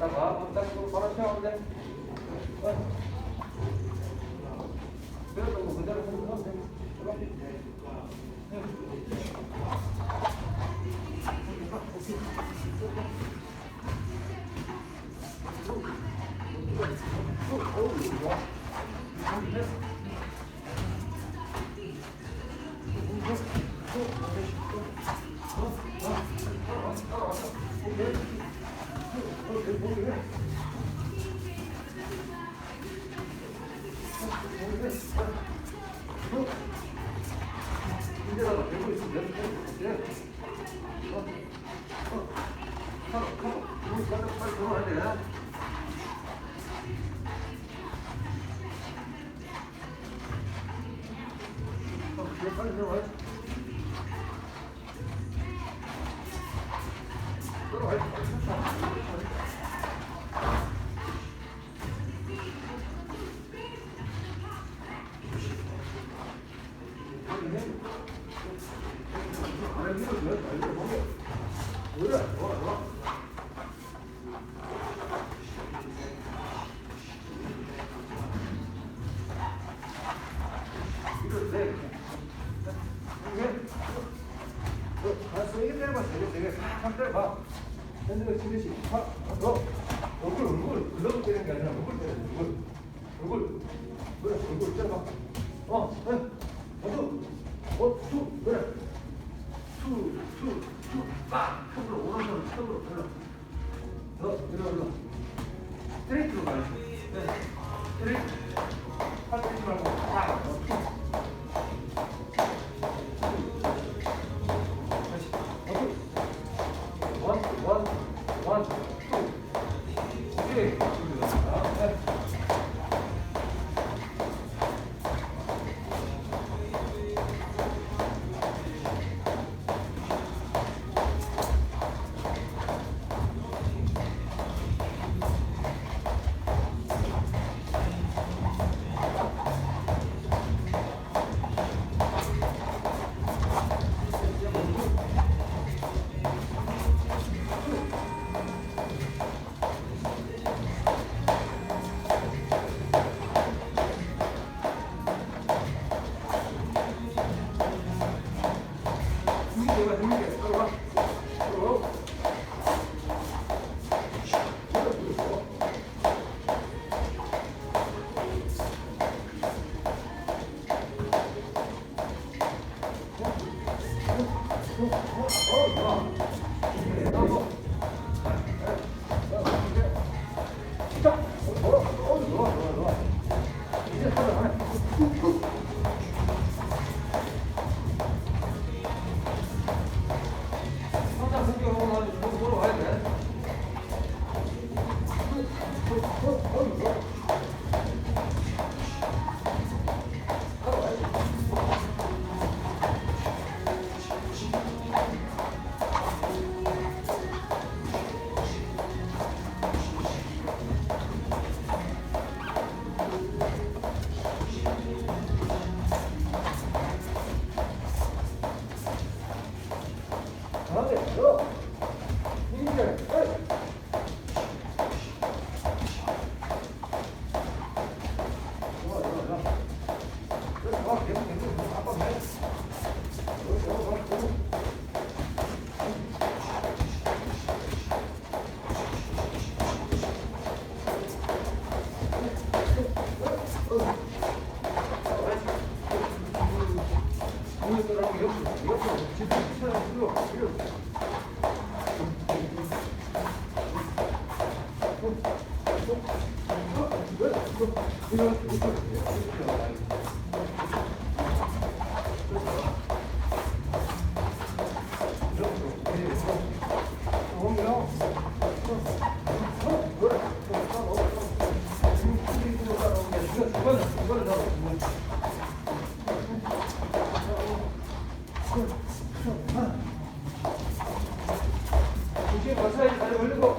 tamam. Ondan sonra konuşalım. Ondan. Böyle bu kadar. Böyle bu kadar. 들어와야 얼굴 얼굴 글러브 때리는 게 아니라 얼굴 때려 얼굴 얼굴 그래 얼굴 때려봐 어 네. 어두 어 투 그래. 투 투 투 빡 턱으로 오른손 턱으로 들어 더 들어 들어 스트레이트로 가야지. 네. 스트레이트. 팔 빼지 말고 들어가. 들어가. 오늘 조심히 버텨야지 다리 올리고